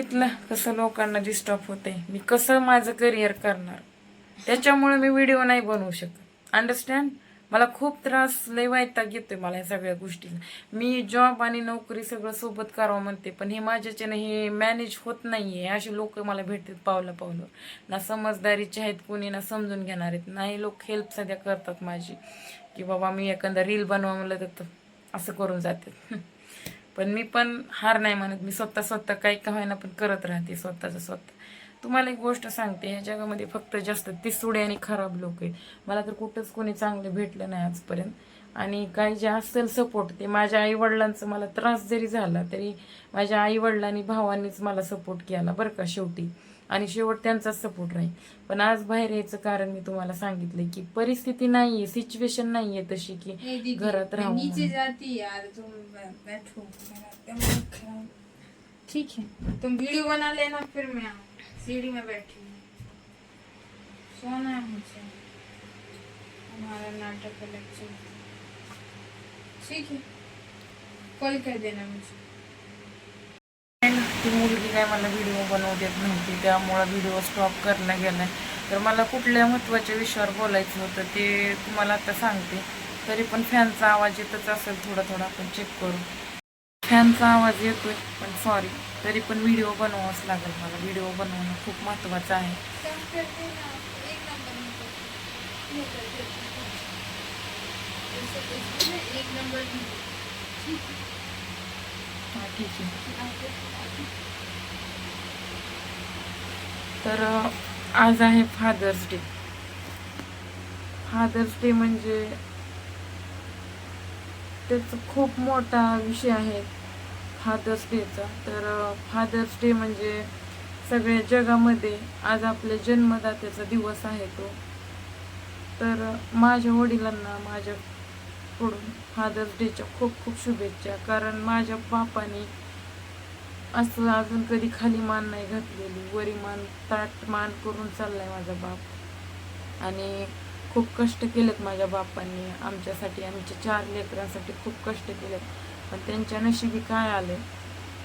इथलं कसं लोकांना डिस्टर्ब होते मी कसं माझं करिअर करणार? त्याच्यामुळे मी व्हिडिओ नाही बनवू शकत. अंडरस्टँड मला खूप त्रास लय वैताग येतोय मला या सगळ्या गोष्टीला मी जॉब आणि नोकरी सगळं सोबत करावं म्हणते पण हे माझ्याच्यानं हे मॅनेज होत नाही आहे असे लोक मला भेटतात पावलं पावलं. ना समजदारीचे आहेत कोणी ना समजून घेणार आहेत. नाही लोक हेल्प सध्या करतात माझी. की बाबा मी एखादा रील बनवा म्हणलं तर असं करून जाते पण मी पण हार नाही म्हणत मी स्वतः स्वतः काही का होईना पण करत राहते स्वतःचं स्वतः. तुम्हाला एक गोष्ट सांगते ह्या जगामध्ये फक्त जास्त तिसुडे आणि खराब लोक आहेत. मला तर कुठंच कोणी चांगलं भेटलं नाही आजपर्यंत. आणि काही जे असेल सपोर्ट ते माझ्या आई वडिलांचं मला त्रास जरी झाला तरी माझ्या आई वडिलांनी भावांनीच मला सपोर्ट केला बरं का शेवटी. आणि शेवट त्यांचाच सपोर्ट राहील. पण आज बाहेर यायचं कारण मी तुम्हाला सांगितलंय की परिस्थिती नाहीये सिच्युएशन नाहीये तशी की घरात मैं राहून नीचे जाती यार तुम बै- बैठो मेरा दिमाग खराब ठीक है तुम वीडियो बना लेना फिर मैं आऊँ सीढ़ी में बैठी हूँ सोना है मुझे. हमारा नाटक का लेक्चर ठीक है कॉल कर देना मुझे. ती मुलगी काय मला व्हिडिओ बनवू देत नव्हती त्यामुळं व्हिडिओ स्टॉप करणं गेला तर मला कुठल्या महत्त्वाच्या विषयावर बोलायचं होतं ते तुम्हाला आता सांगते. तरी पण फॅनचा आवाज येतच असेल थोडा थोडा आपण चेक करू. फॅनचा आवाज येतोय पण सॉरी तरी पण व्हिडिओ बनवावाच लागेल मला. व्हिडिओ बनवणं खूप महत्त्वाचं आहे. एक नंबर आहे तर आज आहे फादर्स डे फादर्स डे म्हणजे त्याचा खूप मोठा विषय आहे फादर्स डेचा तर फादर्स डे म्हणजे सगळ्या जगामध्ये आज आपल्या जन्मदात्याचा दिवस आहे तो. तर माझ्या वडिलांना माझ्या माझ्याकडून फादर्स डेच्या खूप खूप शुभेच्छा. कारण माझ्या बापाने असं अजून कधी खाली मान नाही घातलेली. वरी मान ताट मान करून चाललाय माझा बाप. आणि खूप कष्ट केलेत माझ्या बापांनी. आमच्यासाठी आमच्या चार लेकरांसाठी खूप कष्ट केलेत. पण त्यांच्या नशिबी काय आले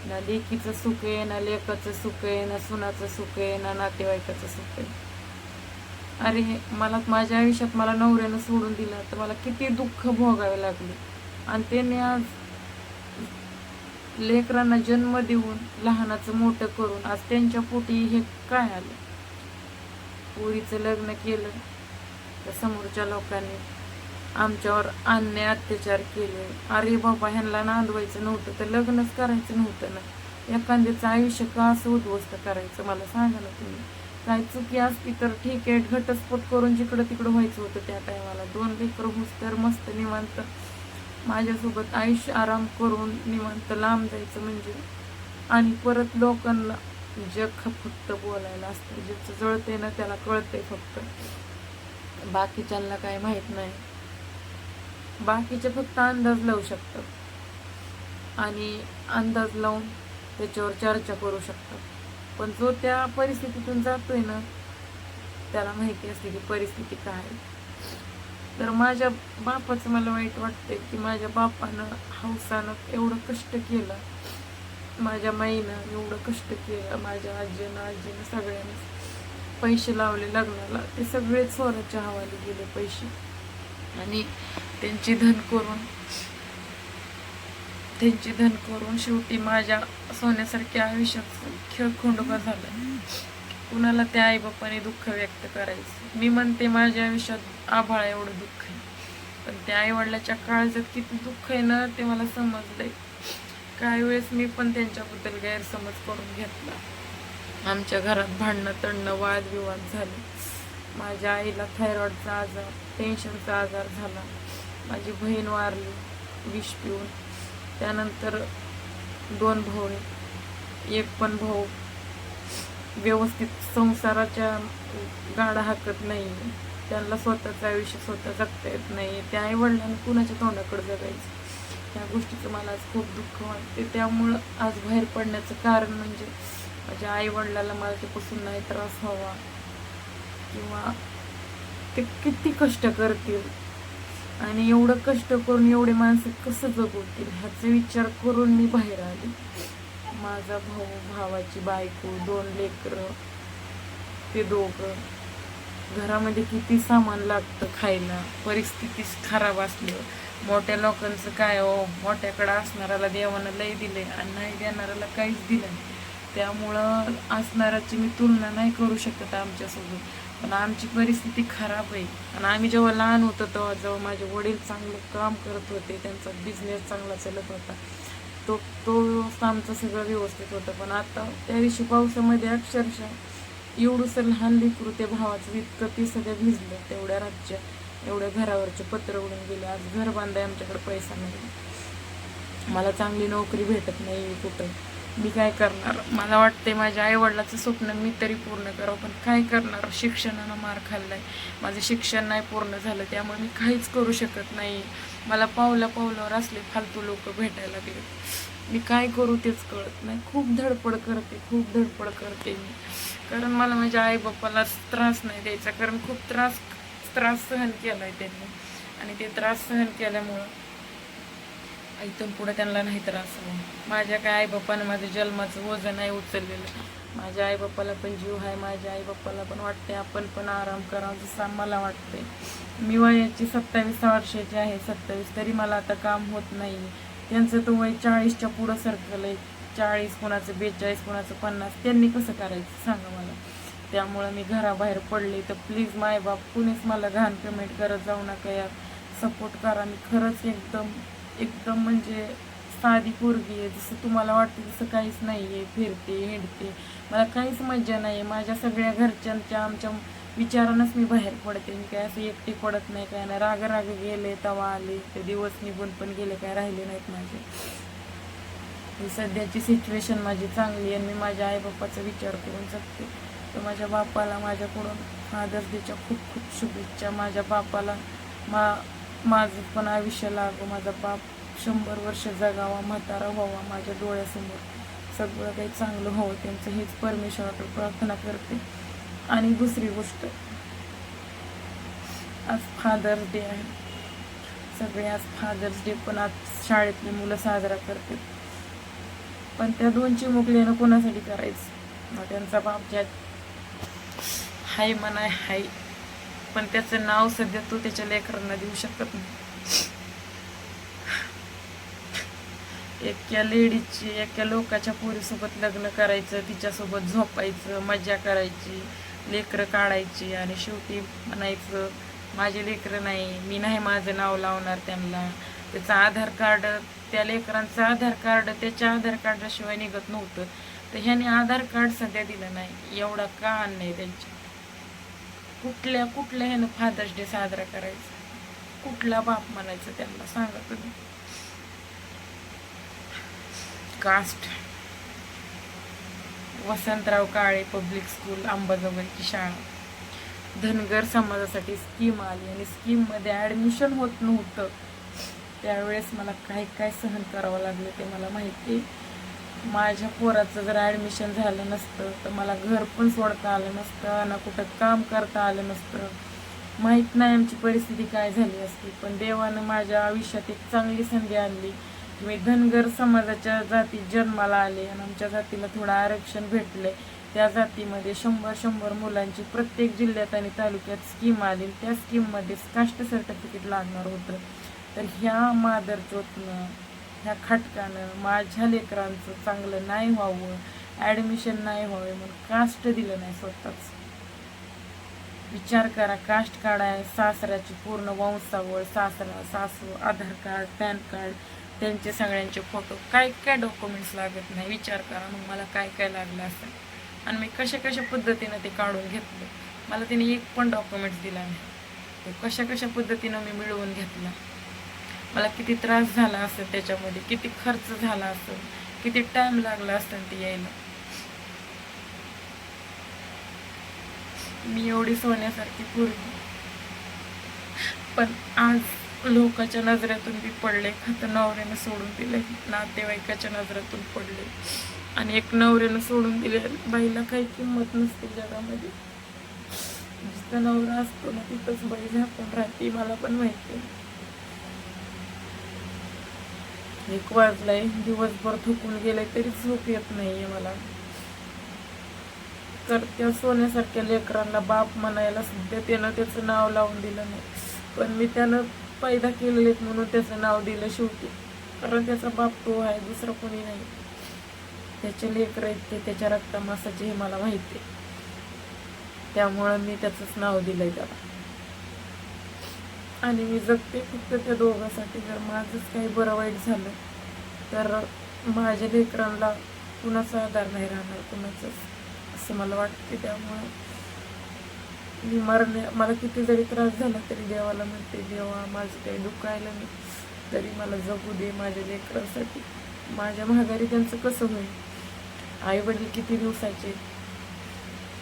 ना लेकीचं सुख आहे ना लेकाचं सुख आहे ना सुनाचं सुख आहे ना नातेवाईकाचं सुख आहे. अरे मला माझ्या आयुष्यात मला नवऱ्यानं सोडून दिलं तर मला किती दुःख भोगावे लागले. आणि त्याने आज लेकरांना जन्म देऊन लहानाचं मोठं करून आज त्यांच्या पोटी हे काय आलं? पोरीचं लग्न केलं तर समोरच्या लोकांनी आमच्यावर अन्याय अत्याचार केले. अरे बाबा ह्यांना नांदवायचं नव्हतं तर लग्नच करायचं नव्हतं ना. एखाद्याचं आयुष्य का असं उद्ध्वस्त करायचं? मला सांगा ना तुम्ही. काय चुकी असती तर ठीक आहे घटस्फोट करून जिकडं तिकडं व्हायचं होतं त्या टायमाला दोन लेकरं होस तर मस्त निवांत. माझ्यासोबत आयुष्य आराम करून निवांत लांब जायचं म्हणजे. आणि परत लोकांना जग फक्त बोलायला असतं. ज्याचं जळते ना त्याला कळते फक्त. बाकीच्यांना काय माहीत नाही. बाकीचे फक्त अंदाज लावू शकतात. आणि अंदाज लावून त्याच्यावर चर्चा करू शकतात. पण जो त्या परिस्थितीतून जातोय ना त्याला माहिती असते की परिस्थिती काय आहे. तर माझ्या बापाचं मला वाईट वाटतंय की माझ्या बापानं हौसानं एवढं कष्ट केलं. माझ्या माईनं एवढं कष्ट केलं माझ्या आजीनं आजीनं सगळ्यांनी पैसे लावले लग्नाला. ते सगळे स्वराच्या हवाले गेले पैसे. आणि त्यांची धन करून त्यांची धन करून शेवटी माझ्या सोन्यासारख्या आयुष्यात खेळ खोंडोबा झाला. कुणाला त्या आई आईबापाने दुःख व्यक्त करायचं? मी म्हणते माझ्या आयुष्यात आभाळा एवढं दुःख आहे. पण त्या आईवडिलाच्या काळजात किती दुःख आहे ना ते मला समजलंय. काही वेळेस मी पण त्यांच्याबद्दल गैरसमज करून घेतला. आमच्या घरात भांडणं तणणं वादविवाद झाले. माझ्या आईला थायरॉईडचा आजार टेन्शनचा आजार झाला. माझी बहीण वारली विष पिऊन. त्यानंतर दोन भाऊ आहेत. एक पण भाऊ व्यवस्थित संसाराच्या गाडा हाकत नाही. त्यांना स्वतःचं आयुष्य स्वतः जगता येत नाही. त्या आई वडिलांनी कुणाच्या तोंडाकडे जगायचं? या गोष्टीचं मला आज खूप दुःख वाटते त्यामुळं आज बाहेर पडण्याचं कारण म्हणजे माझ्या आई वडिलाला माझ्यापासून नाही त्रास व्हावा. किंवा ते किती कष्ट करतील. आणि एवढं कष्ट करून एवढे माणसं कसं जगवतील ह्याचा विचार करून मी बाहेर आले. माझा भाऊ भावाची बायको दोन लेकरं ते दोघं. घरामध्ये किती सामान लागतं खायला परिस्थिती खराब असली. मोठ्या लोकांचं काय हो मोठ्याकडं असणाऱ्याला देवानं लय दिले आणि नाही देणाऱ्याला काहीच दिलं नाही त्यामुळं असणाऱ्याची मी तुलना नाही करू शकत आमच्यासोबत. पण आमची परिस्थिती खराब आहे. आणि आम्ही जेव्हा लहान होतो तेव्हा जेव्हा माझे वडील चांगलं काम करत होते त्यांचा बिझनेस चांगला चालत होता. तो तो आमचं सगळं व्यवस्थित होतं. पण आता त्या दिवशी पावसामध्ये अक्षरशः एवढंसं लहान लेकरू त्या भावाचं इतकं ते सगळं भिजलं. तेवढ्या रातच्या एवढ्या घरावरचे पत्र उडून गेले. आज घर बांधाय आमच्याकडे पैसा नाही. मला चांगली नोकरी भेटत नाही कुठं. मी काय करणार? मला वाटते माझ्या आईवडिलाचं स्वप्न मी तरी पूर्ण करावं पण काय करणार? शिक्षणानं मार खाल्लाय. माझं शिक्षण नाही पूर्ण झालं त्यामुळे मी काहीच करू शकत नाही. मला पावला पावलावर असले फालतू लोक भेटायला लागले. मी काय करू तेच कळत नाही. खूप धडपड करते खूप धडपड करते मी. कारण मला माझ्या आई बाप्पाला त्रास नाही द्यायचा कारण खूप त्रास त्रास सहन केला आहे त्यांनी. आणि ते त्रास सहन केल्यामुळं इथून पुढे त्यांना नाही त्रास होईल माझ्या काय आई बाप्पानं माझं जन्माचं वजन नाही उचललेलं. माझ्या आई बाप्पाला पण जीव आहे माझ्या आई बाप्पाला पण वाटते आपण पण आराम करावं जसं मला वाटते मी वयाची सत्तावीस वर्षाची आहे सत्तावीस तरी मला आता काम होत नाही त्यांचं तो वय चाळीसच्या पुढं सरकलं आहे चाळीस कोणाचं बेचाळीस कोणाचं पन्नास त्यांनी कसं करायचं सांगा मला. त्यामुळं मी घराबाहेर पडले तर प्लीज मायबाप कुणीच मला घाण पेमेंट करत जाऊ नका यार सपोर्ट करा मी खरंच एकदम एकदम म्हणजे साधी पोरगी आहे. जसं तुम्हाला वाटतं तसं काहीच नाही आहे फिरते हिंडते. मला काहीच मज्जा नाही आहे माझ्या सगळ्या घरच्यांच्या आमच्या विचारानंच मी बाहेर पडते. मी काय असं एकटी पडत नाही काय नाही. राग राग गेले तवा आले. ते दिवस निघून पण गेले काय राहिले नाहीत माझे. सध्याची सिच्युएशन माझी चांगली आहे. आणि मी माझ्या आईबापाचा विचार करून जगते. तर माझ्या बापाला माझ्याकडून फादर्स डेच्या खूप खूप शुभेच्छा. माझ्या बापाला मा माझं पण आयुष्य लागो माझा बाप शंभर वर्ष जगावा म्हातारा व्हावा माझ्या डोळ्यासमोर. सगळं काही चांगलं व्हावं त्यांचं हेच परमेश्वराकडे प्रार्थना करते. आणि दुसरी गोष्ट आज फादर्स डे आहे. सगळे आज फादर्स डे पण आज शाळेतली मुलं साजरा करतात. पण त्या दोन चिमुकल्यानं कोणासाठी करायचं? मग त्यांचा बाप ज्या हाय म्हणाय हाय. पण त्याचं नाव सध्या तू त्याच्या लेकरांना देऊ शकत नाही. एक्या लेडीजची एक्या लोकाच्या पोरीसोबत लग्न करायचं तिच्यासोबत झोपायचं मजा करायची लेकरं काढायची आणि शेवटी म्हणायचं माझे लेकरं नाही मी नाही माझं नाव लावणार त्यांना. त्याचं आधार कार्ड त्या लेकरांचं आधार कार्ड त्याच्या आधार कार्डाशिवाय निघत नव्हतं. तर ह्याने आधार कार्ड सध्या दिलं नाही. एवढा का अन्याय त्यांच्या कुठल्या कुठल्या ह्यानं फादर्स डे साजरा करायचा? कुठला बाप म्हणायचं त्यांना? सांगा तुम्ही. Caste Vasantrao Kale public school अंबाजोगाईची शाळा. धनगर समाजासाठी स्कीम आली आणि स्कीममध्ये ॲडमिशन होत नव्हतं. त्यावेळेस मला काय काय सहन करावं लागलं ते मला माहिती. माझ्या पोराचं जर ॲडमिशन झालं नसतं तर मला घर पण सोडता आलं नसतं ना कुठं काम करता आलं नसतं. माहीत नाही आमची परिस्थिती काय झाली असती पण देवानं माझ्या आयुष्यात एक चांगली संधी आणली. की मी धनगर समाजाच्या जातीत जन्माला आले आणि आमच्या जातीला थोडं आरक्षण भेटलं त्या जातीमध्ये शंभर शंभर मुलांची प्रत्येक जिल्ह्यात आणि तालुक्यात स्कीम आली. त्या स्कीममध्ये कास्ट सर्टिफिकेट लागणार होतं. तर ह्या मादरचोतनं ह्या खटकानं माझ्या लेकरांचं चांगलं नाही व्हावं ॲडमिशन नाही व्हावं म्हणून कास्ट दिलं नाही स्वतःच. विचार करा कास्ट काढाय सासऱ्याची पूर्ण वंशावळ सासरा सासू आधार कार्ड पॅन कार्ड त्यांचे सगळ्यांचे फोटो काय काय डॉक्युमेंट्स लागत नाही विचार करा मग मला काय काय लागलं असेल. आणि मी कशा कशा पद्धतीनं ते काढून घेतलं मला तिने एक पण डॉक्युमेंट्स दिला नाही. कशा कशा पद्धतीनं मी मिळवून घेतला मला किती त्रास झाला असेल त्याच्यामध्ये किती खर्च झाला असेल किती टाइम लागला असेल ते यायला. मी एवढी सोन्यासारखी पूर्वी पण आज लोकांच्या नजरेतून मी पडले खतं नवऱ्यानं सोडून दिले नातेवाईकाच्या नजरेतून पडले आणि एक नवऱ्यानं सोडून दिले बाईला काही किंमत नसते जगामध्ये. जिथं नवरा असतो ना तिथंच बाई झाकून राहते मला पण माहिती आहे. एक वाजलाय दिवसभर थकून गेले तरी झोप येत नाहीये मला. तर त्या सोन्यासारख्या लेकरांना बाप म्हणायला सुद्धा त्यानं त्याचं नाव लावून दिलं नाही. पण मी त्यानं पैदा केलेले म्हणून त्याचं नाव दिलं शेवटी. कारण त्याचा बाप तो आहे दुसरं कोणी नाही. त्याचे लेकर आहेत ते त्याच्या रक्तामासाचे हे मला माहिती आहे. त्यामुळं मी त्याचंच नाव दिलंय त्याला. आणि मी जगते फक्त त्या दोघांसाठी. जर माझंच काही बरं वाईट झालं तर माझ्या लेकरांना कुणाचा आधार नाही राहणार कुणाचंच असं मला वाटते. त्यामुळं मी मरण्या मला किती जरी त्रास झाला तरी देवाला म्हणते देवा माझं काही दुखायला नाही. तरी मला जगू दे माझ्या लेकरांसाठी. माझ्या महागारी त्यांचं कसं होईल? आई वडील किती दिवसाचे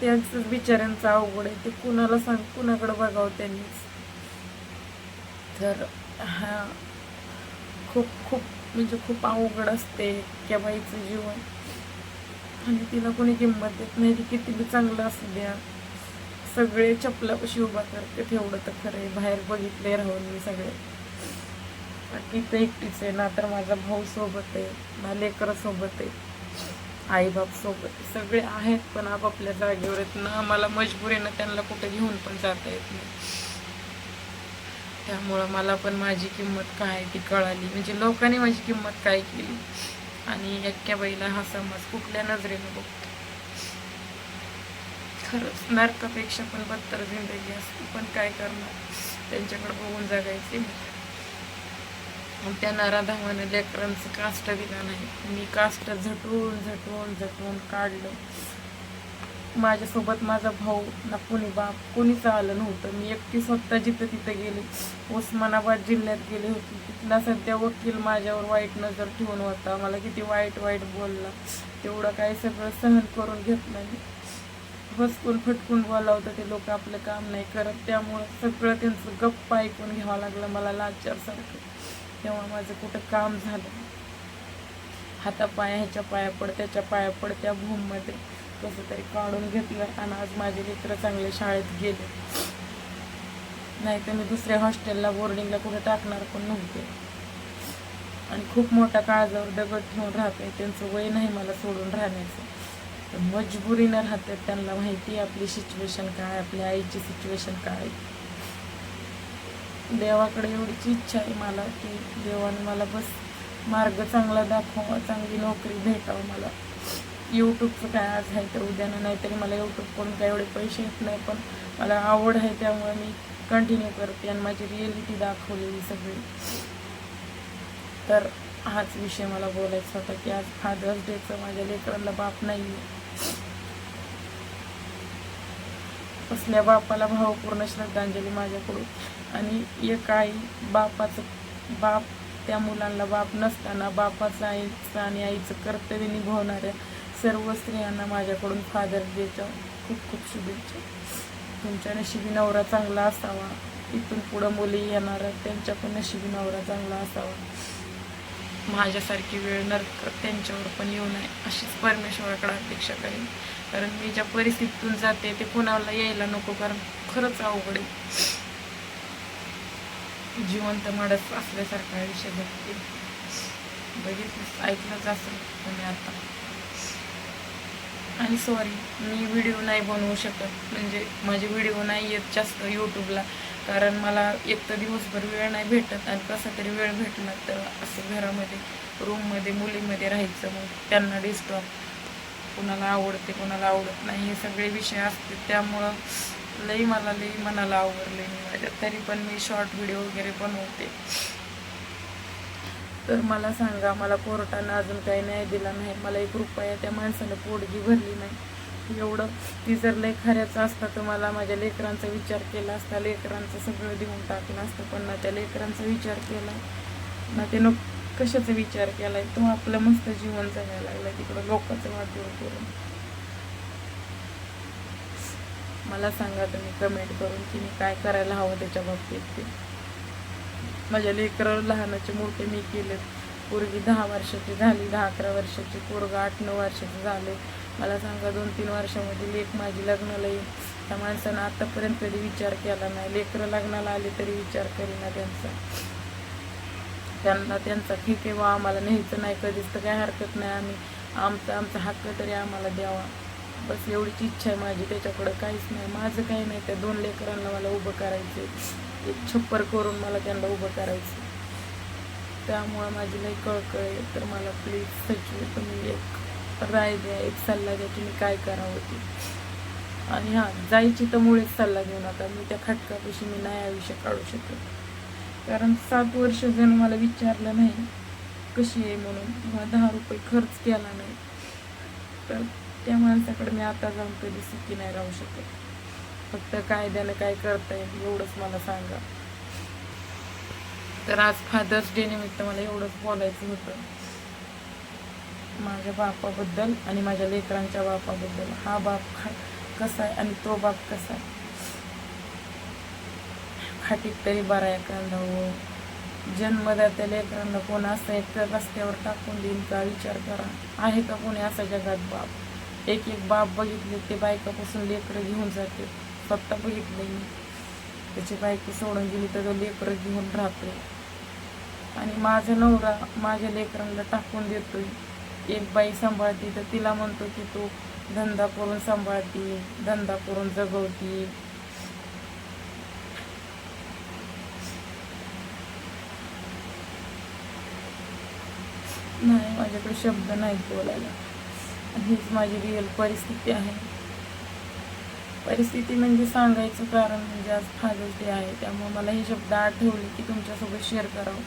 त्यांचंच बिचाऱ्यांचं अवघड आहे. ते कुणाला सांग कुणाकडं बघावं त्यांनीच? तर हा खूप खूप म्हणजे खूप अवघड असते त्या बाईचं जीवन. आणि तिला कोणी किंमत देत नाही. की किती बी चांगलं असू द्या. सगळे चपलापाशी उभा करते. तेवढं तर खरं आहे. बाहेर बघितले राहून मी सगळे. बाकी तर एकटीच आहे. ना तर माझा भाऊ सोबत आहे. ना लेकर सोबत आहे. आईबापसोबत सोबत सगळे आहेत पण आपापल्या जागेवर आहेत. ना मला मजबुरीनं त्यांना कुठे घेऊन पण जाता येत नाही. त्यामुळं मला पण माझी किंमत काय आहे ती कळाली. म्हणजे लोकांनी माझी किंमत काय केली? आणि एक्क्या बाईला हा समाज कुठल्या नजरेनं बघतो? खरंच नरकापेक्षा पण बत्तर जिंदगी असते. पण काय करणार? त्यांच्याकडे बघून जगायचे त्या नराधामानं लेकरांचं कास्ट विधान नाही. मी कास्ट झटवून झटवून झटवून काढलं. माझ्यासोबत माझा भाऊ ना कुणी बाप कोणीच आलं नव्हतं. मी एकटी स्वतः जिथं तिथं गेले. उस्मानाबाद जिल्ह्यात गेले होते. तिथला सध्या वकील माझ्यावर वाईट नजर ठेवून होता. मला किती वाईट वाईट बोलला. तेवढं काय सगळं सहन करून घेतलं मी बसकून फटकून बोलावतं ते लोक आपलं काम नाही करत. त्यामुळं सगळं त्यांचं गप्प ऐकून घ्यावं लागलं मला लाचारसारखं. तेव्हा माझं कुठं काम झालं? हातापाया ह्याच्या पाया पड त्याच्या पाया पड त्या भूममध्ये. कसं तरी काढून घेतलं आणि आज माझे मित्र चांगले शाळेत गेले. नाही तर मी दुसऱ्या हॉस्टेलला बोर्डिंगला कुठे टाकणार पण नव्हते. आणि खूप मोठा काळजावर दगड ठेवून राहते त्यांचं वय नाही मला सोडून राहण्याचं. तर मजबुरीनं राहतात त्यांना माहिती आहे आपली सिच्युएशन काय आपल्या आईची सिच्युएशन काय. देवाकडे एवढीच इच्छा आहे मला की देवाने मला बस मार्ग चांगला दाखवा चांगली नोकरी भेटावं मला. यूट्यूबचं काय आज आहे तर उद्यानं नाहीतरी मला यूट्यूबकडून काय एवढे पैसे येत नाही पण मला आवड आहे त्यामुळे मी कंटिन्यू करते आणि माझी रिअलिटी दाखवलेली सगळी. तर हाच विषय मला बोलायचा होता की आज फादर्स डेचं माझ्या लेकरांना बाप नाही असल्या बापाला भावपूर्ण श्रद्धांजली माझ्याकडून. आणि एक आई बापाचं बाप त्या मुलांना बाप नसताना बापाचं आईचं आणि आईचं कर्तव्य निभावणाऱ्या सर्व स्त्रियांना माझ्याकडून फादर डेच्या खूप खूप शुभेच्छा. तुमच्या नशिबी नवरा चांगला असावा. इथून पुढं मुली येणार त्यांच्या पण नशिबी नवरा चांगला असावा. माझ्यासारखी वेळ नरक त्यांच्यावर पण येऊ नये अशीच परमेश्वराकडे अपेक्षा करेन. कारण मी ज्या परिस्थितीतून जाते ते कुणाला यायला नको कारण खरंच अवघड आहे. जिवंत माडत असल्यासारखा आयुष्य बघते बघितलं ऐकलंच असेल तुम्ही आता. आणि सॉरी मी व्हिडिओ नाही बनवू शकत. म्हणजे माझे व्हिडिओ नाही येत जास्त यूट्यूबला कारण मला एक तर दिवसभर वेळ नाही भेटत आणि कसा तरी वेळ भेटला तर असं घरामध्ये रूममध्ये मुलीमध्ये राहायचं मग त्यांना डिस्टर्ब कोणाला आवडते कोणाला आवडत नाही हे सगळे विषय असते त्यामुळं लई मला लई मनाला आवडले मी माझ्या. तरी पण मी शॉर्ट व्हिडिओ वगैरे बनवते. तर मला सांगा मला कोर्टानं अजून काही न्याय दिला नाही. मला एक रुपया त्या माणसानं पोटगी भरली नाही. एवढं ती जर लय खऱ्याचं असतं तर मला माझ्या लेकरांचा विचार केला असता लेकरांचं सगळं देऊन टाकलं असतं पण ना त्या लेकरांचा विचार केला ना ते लोक कशाचा विचार केलाय तो आपलं मस्त जीवन जगायला लागला तिकडं लोकांचं वाटोळ करून. मला सांगा तुम्ही कमेंट करून की मी काय करायला हवं त्याच्या बाबतीत ते. माझ्या लेकरं लहानाचे मोठे मी केले पोरगी दहा वर्षाची झाली दहा अकरा वर्षाची पोरगा आठ नऊ वर्षाचे झाले. मला सांगा दोन तीन वर्षामध्ये लेक माझी लग्नाला येईल. त्या माणसानं आतापर्यंत कधी विचार केला नाही. लेकरं लग्नाला आले तरी विचार करीना त्यांचा. त्यांना त्यांचा ठीक आहे वा आम्हाला न्यायचं नाही कधीच तर काय हरकत नाही आम्ही. आमचा आमचा हक्क तरी आम्हाला द्यावा. बस एवढीच इच्छा आहे माझी त्याच्याकडं काहीच नाही. माझं काही नाही त्या दोन लेकरांना मला उभं करायचं एक छप्पर करून मला त्यांना उभं करायचं त्यामुळं माझी लई कळकळ आहे. तर मला प्लीज सचिव तुम्ही एक राय द्या एक सल्ला द्या तुम्ही काय करावं ते. आणि हां जायची तर मुळेच सल्ला घेऊ नका मी त्या खटकापाशी मी नाही आयुष्य काढू शकत. कारण सात वर्ष जण मला विचारलं नाही कशी आहे म्हणून. मला दहा रुपये खर्च केला नाही. तर त्या माणसाकडे मी आता जाऊन कधी सुखी नाही राहू शकत. फक्त कायद्याने काय करता येईल एवढंच मला सांगा. तर आज फादर्स डे निमित्त मला एवढंच बोलायचं होतं. माझ्या बापाबद्दल आणि माझ्या लेकरांच्या बापाबद्दल हा बाप खा कसा आहे आणि तो बाप कसा आहे? खाटीत तरी बरा एखादा हो? जन्मदात्या लेकरांना कोण असं एक तर रस्त्यावर टाकून देईल का? विचार करा. आहे का कोणी असा जगात बाप? एक एक बाप बघितले ते बायकापासून लेकरं घेऊन जाते. स्वतः बघितले मी. त्याची बायको सोडून गेली तर तो लेकरं घेऊन राहतो आणि माझा नवरा माझ्या लेकरांना टाकून देतोय. एक बाई सांभाळते तर तिला म्हणतो की तू धंदा करून सांभाळती धंदा करून जगवती. नाही माझ्याकडे शब्द नाही बोलायला. हीच माझी रिअल परिस्थिती आहे. परिस्थिती म्हणजे सांगायचं कारण म्हणजे आज फादर्स डे आहे त्यामुळे मला हे शब्द आठवले की तुमच्यासोबत शेअर करावं.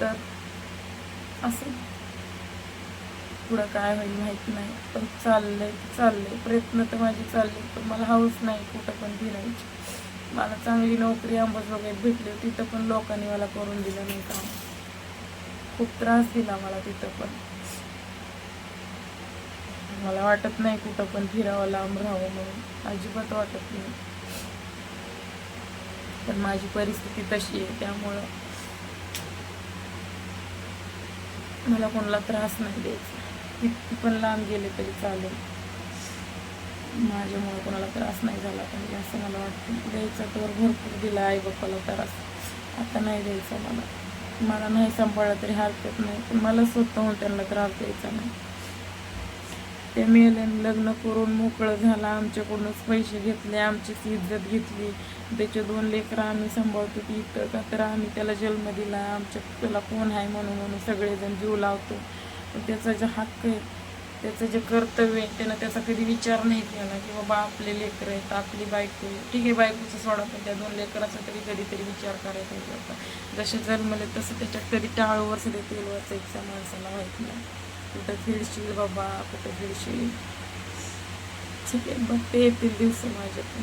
तर असं. पुढं काय होईल माहीत नाही पण चाललंय चाललंय. प्रयत्न तर माझे चालले पण मला हवंच नाही कुठं पण फिरायची. मला चांगली नोकरी वगैरे भेटली तिथं पण लोकांनी मला करून दिलं नाही काम खूप त्रास दिला मला तिथं पण. मला वाटत नाही कुठं पण फिरावं लांब राहावं म्हणून. अजिबात वाटत नाही. पण माझी परिस्थिती तशी आहे त्यामुळं मला कोणाला त्रास नाही द्यायचा. किती पण लांब गेले तरी चालेल. माझ्यामुळे कोणाला त्रास नाही झाला पाहिजे असं मला वाटतं. द्यायचा तर भरपूर दिला आई बाप्पाला त्रास. आता नाही द्यायचा मला. मला नाही सांभाळला तरी हरकत नाही. पण मला स्वतःहून त्यांना त्रास द्यायचा नाही. ते मेल्याने लग्न करून मोकळं झालं. आमच्याकडूनच पैसे घेतले आमचीच इज्जत घेतली. त्याचे दोन लेकरं आम्ही सांभाळतो ती इतर का तर आम्ही त्याला जन्म दिला. आमच्या त्याला कोण आहे म्हणून म्हणून सगळेजण जीव लावतो. त्याचा जे हक्क आहे त्याचं जे कर्तव्य आहे त्यानं त्याचा कधी विचार नाही केला की बाबा आपले लेकरं आहेत आपली बायको आहे. ठीक आहे बायकोचं सोडा पण त्या दोन लेकराचा तरी कधीतरी विचार करायचा होता जसे जन्मले तसं त्याच्यात कधी टाळूवर सगळे तेल वाचायचं माणसाला माहीत नाही. कुठं फिरशील बाबा कुठं फिरशील ठीक आहे बघते येतील दिवस माझ्या पण